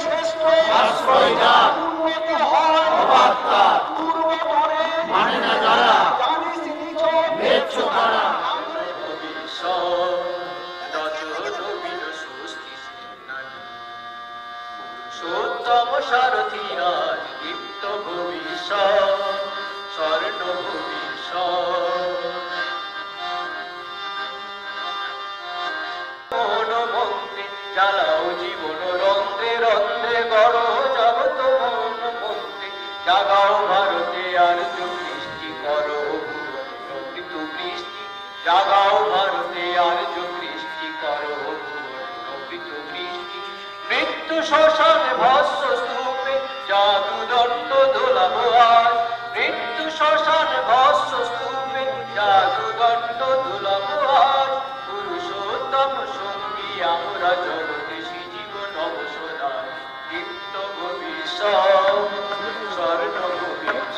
শ্রেষ্ঠ আশ্রয় রন্ধ্রে গড় জগত মন মন্ত্রে জাগাও ভারতে আর্য কৃষ্টি করো ভুবন বৃষ্টি জাগাও ভারতে আর্য কৃষ্টি করো ভুবন বৃষ্টি মৃত্যু শ্মশানে ভস্য স্তূপে জাদু দণ্ড দোলাবো আজ মৃত্যু শ্মশানে ভস্য স্তূপে জাদু দোলাবো আজ পুরুষোত্তম সঙ্গী আমরা জগতে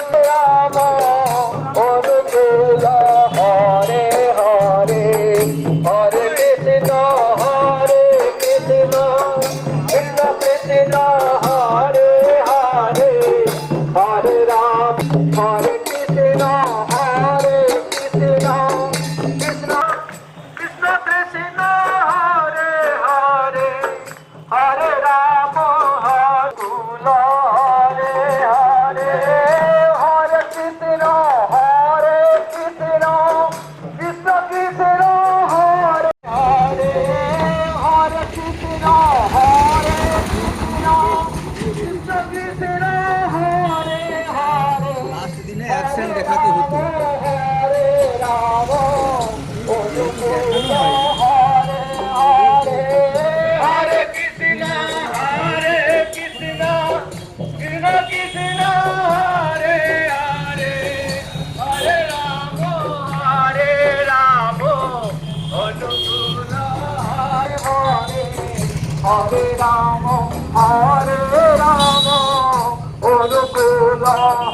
রাম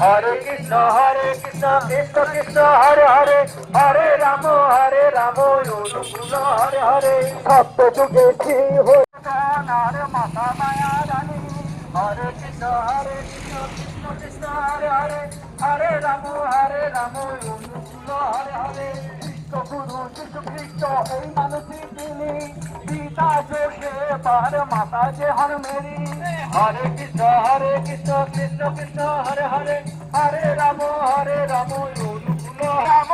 হরে কৃষ্ণ হরে কৃষ্ণ কৃষ্ণ কৃষ্ণ হরে হরে হরে রাম হরে রাম অনুকূল হরে হরে। সত্য যুগে শ্রী হরে। মাতা মায়া রানী হরে কৃষ্ণ হরে কৃষ্ণ কৃষ্ণ কৃষ্ণ হরে হরে হরে রাম হরে রাম অনুকূল হরে হরে। গুরু যিশু খ্রিস্ট এই মানুষই তিনি। পিতা যোগে পার মাতা যে হর মেরি। হরে কৃষ্ণ হরে কৃষ্ণ কৃষ্ণ কৃষ্ণ হরে হরে হরে রাম হরে রাম অনুকূল রাম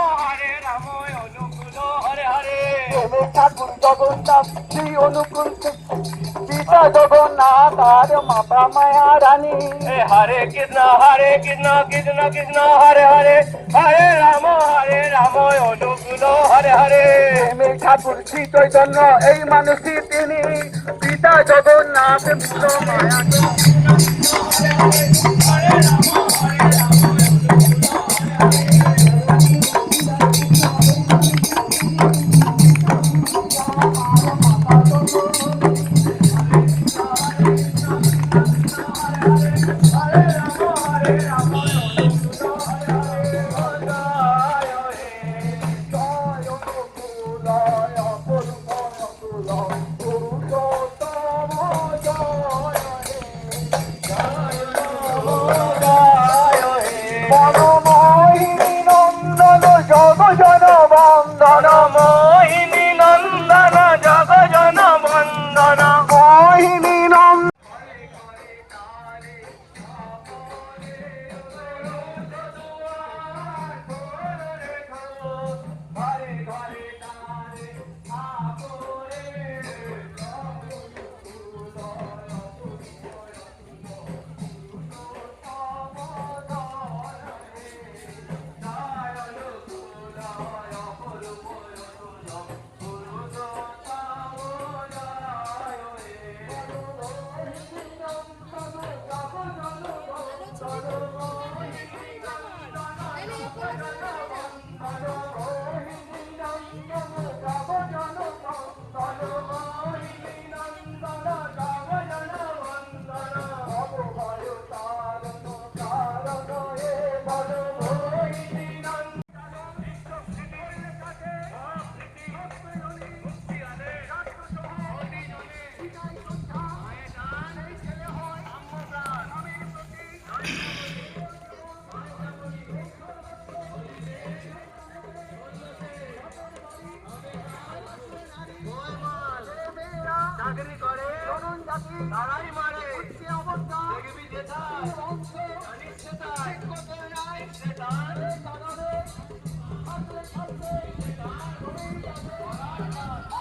প্রেমে ঠাকুর জগন্নাথ শ্রী অনুকূল পিতা জগন্নাথ আর মাতা মায়া রানী হরে কৃষ্ণ হরে কৃষ্ণ কৃষ্ণ কৃষ্ণ, হরে হরে হরে রাম হরে রাম অনুকূল, হরে হরে। প্রেমে ঠাকুর শ্রী চৈতন্য এই মানুষই তিনি। পিতা জগন্নাথ মায়া মনমোহিনী নন্দন জগ Yeah. Friday.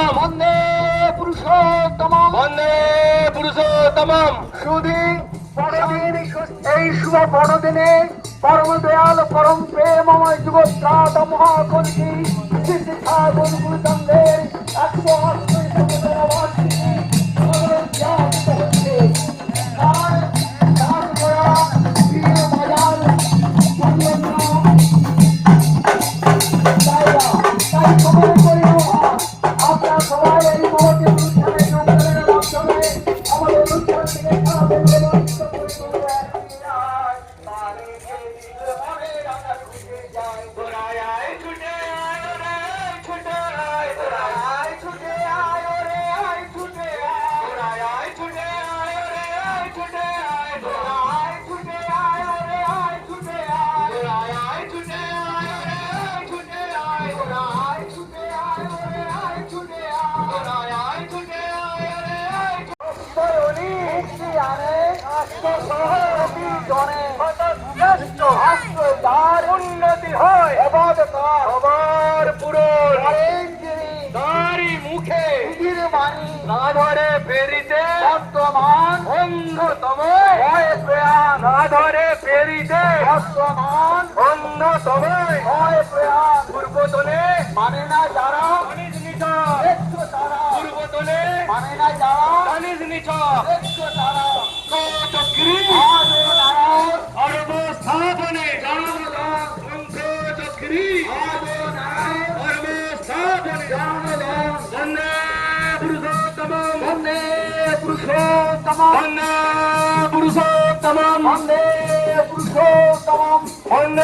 পুরুষোত্তম বন্দে পুরুষোত্তম বন্দে পুরুষোত্তম সুদিন পরদিন এই শুভ বড়দিনে পরম দয়াল পরম প্রেমময় যুগত্রাত মহাকলকি শ্রী শিক্ষা গুরুকুল চন্দ্রের একশো আশি আষ্ট উন্নতি হয় অবাধ তার সবার পুরো তারি মুখে নিজের বাণী না ধরে ফেরিতে বর্তমান অন্ধতম হয় প্রয়াণ না ধরে ফেরিতে বর্তমান অন্ধতম হয় প্রয়াণ পূর্বতনে মানে না যারা তারা পূর্বতনে মানে না যারা জানিস নিছক पुरोतम पुरुषोत्तम पुरोतम पुरुषोत्तम हमे पुरुषोत्तम हुन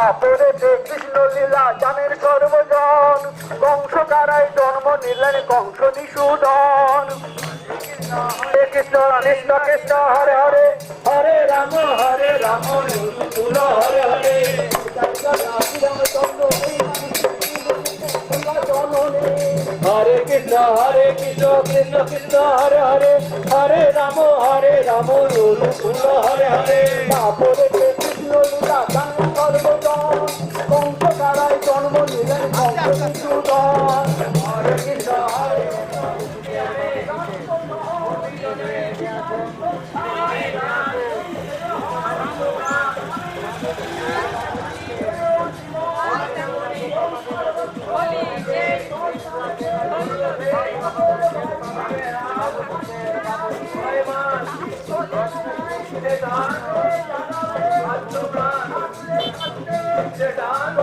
তারপরে কৃষ্ণ লীলা, জানের সর্বজন কংস কারায় জন্ম নিলেন কংস নিষুদন কৃষ্ণ কৃষ্ণ কৃষ্ণ হরে হরে। হরে রাম হরে রাম হরে হরে। হরে Krishna Hare Krishna Krishna Krishna, Hare Hare. Hare Ram Hare Ram Hare Hare. Get down, get down,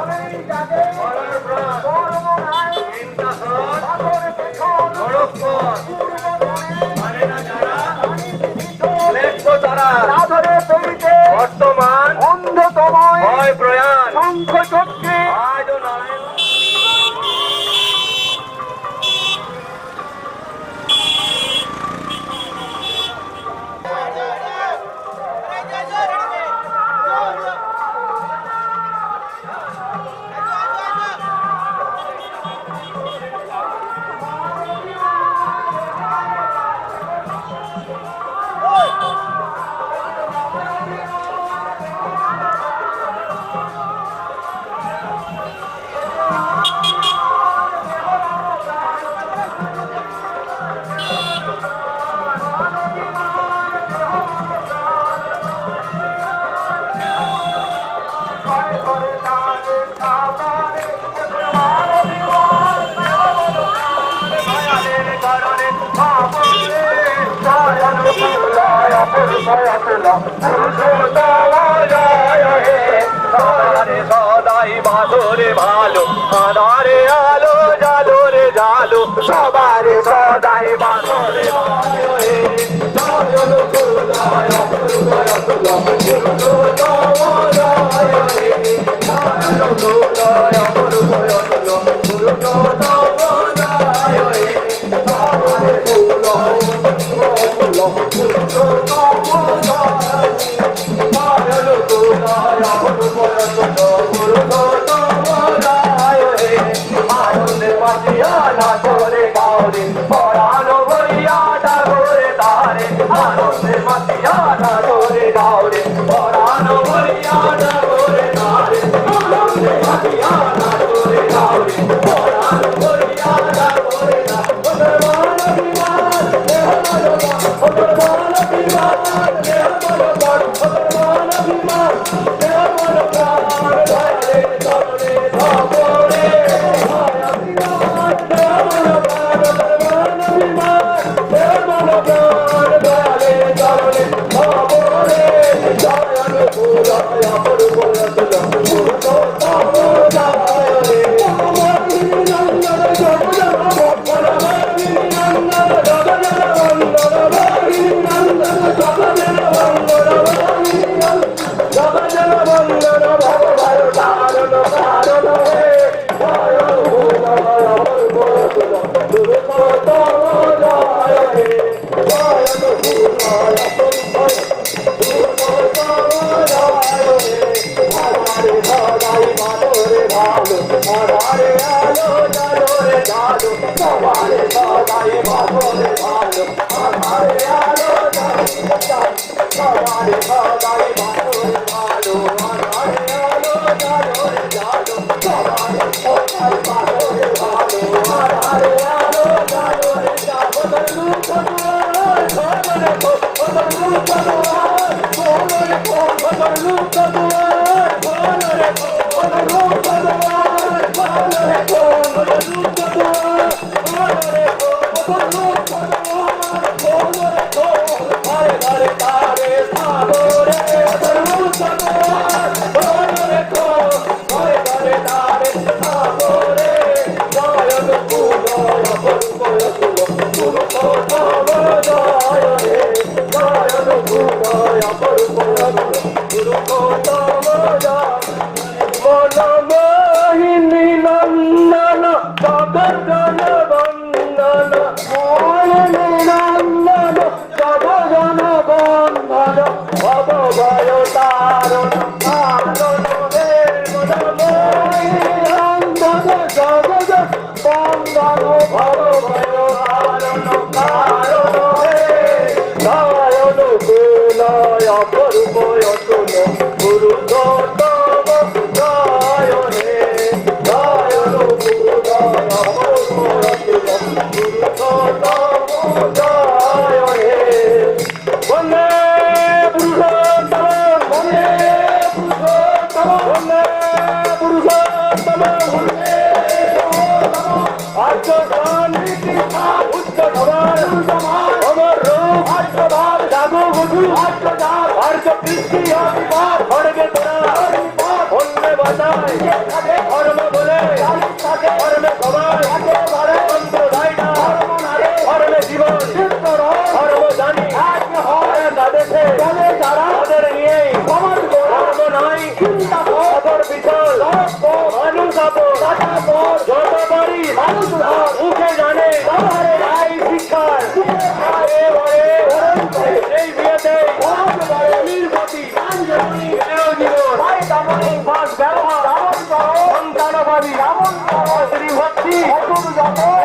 Oh! সদাই বাসরে ভালো আধারে আলো জালো রে জালো সবারে সদাই বাসরে ভালো গুরু দত্ত हर जो पीछे आदि बार भड़ के बड़ा भोल में बताए और में बोले और में सवाल संप्रदायना और में जीवन और वो जानी दादे से তাদের নিয়ে ধর্ম নাই খবর বিচল মানুষ যত পারি মুখে জানে শিক্ষার এই বিয়েতে সন্তানবাদী। শ্রী ভক্তি এই ছেলেই